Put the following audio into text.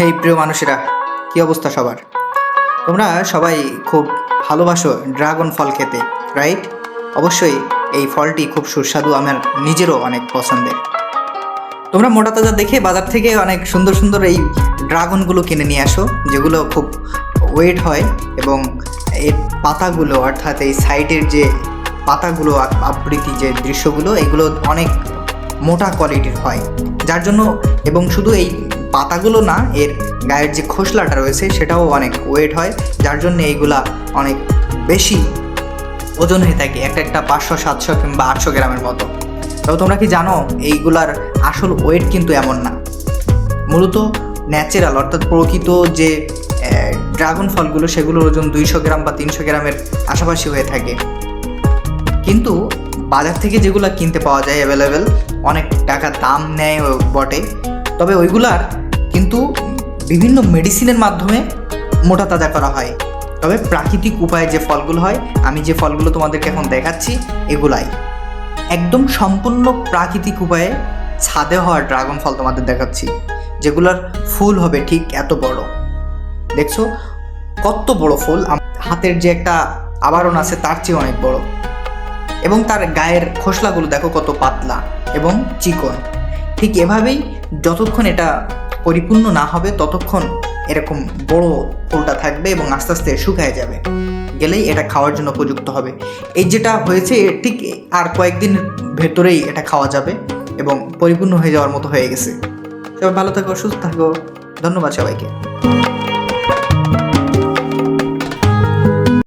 হেই, প্রিয় মানুষেরা, কি অবস্থা সবার? তোমরা সবাই খুব ভালোবাসো ড্রাগন ফল খেতে, রাইট? অবশ্যই এই ফলটি খুব সুস্বাদু, আমার নিজেরও অনেক পছন্দের। তোমরা মোটা তাজা দেখে বাজার থেকে অনেক সুন্দর সুন্দর এই ড্রাগনগুলো কিনে নিয়ে আসো, যেগুলো খুব ওয়েট হয় এবং এর পাতাগুলো, অর্থাৎ এই সাইডের যে পাতাগুলো আবৃত্তি যে দৃশ্যগুলো, এগুলো অনেক মোটা কোয়ালিটির হয়। যার জন্য, এবং শুধু এই পাতাগুলো না, এর গায়ের যে খোসলাটা রয়েছে সেটাও অনেক ওয়েট হয়, যার জন্য এইগুলা অনেক বেশি ওজন হয়ে থাকে একটা একটা পাঁচশো, সাতশো কিংবা আটশো গ্রামের মতো। তবে তোমরা কি জানো, এইগুলার আসল ওয়েট কিন্তু এমন না। মূলত ন্যাচারাল, অর্থাৎ প্রকৃত যে ড্রাগন ফলগুলো, সেগুলোর ওজন দুইশো গ্রাম বা তিনশো গ্রামের আশাপাশি হয়ে থাকে। কিন্তু বাজার থেকে যেগুলো কিনতে পাওয়া যায় অ্যাভেলেবেল অনেক টাকা দাম নেয় বটে। তবে ওইগুলার কিন্তু বিভিন্ন মেডিসিনের মাধ্যমে মোটা তাজা করা হয়। তবে প্রাকৃতিক উপায়ে যে ফলগুলো হয়, আমি যে ফলগুলো তোমাদেরকে এখন দেখাচ্ছি, এগুলাই। একদম সম্পূর্ণ প্রাকৃতিক উপায়ে ছাদে হওয়া ড্রাগন ফল তোমাদের দেখাচ্ছি, যেগুলোর ফুল হবে ঠিক এত বড়। দেখছ? কত বড় ফুল হাতের যে একটা আবরণ আছে, তার চেয়ে অনেক বড়। এবং তার গায়ের খোসলাগুলো দেখো কত পাতলা এবং চিকন। ঠিক এভাবেই যতক্ষণ এটা পরিপূর্ণ না হবে, ততক্ষণ এরকম বড় ফুলটা থাকবে এবং আস্তে আস্তে শুকায় যাবে। গেলেই এটা খাওয়ার জন্য উপযুক্ত হবে। এই যেটা হয়েছে ঠিক আর কয়েকদিন ভেতরেই এটা খাওয়া যাবে এবং পরিপূর্ণ হয়ে যাওয়ার মতো হয়ে গেছে। সবাই ভালো থাকো, সুস্থ থাকো। ধন্যবাদ সবাইকে।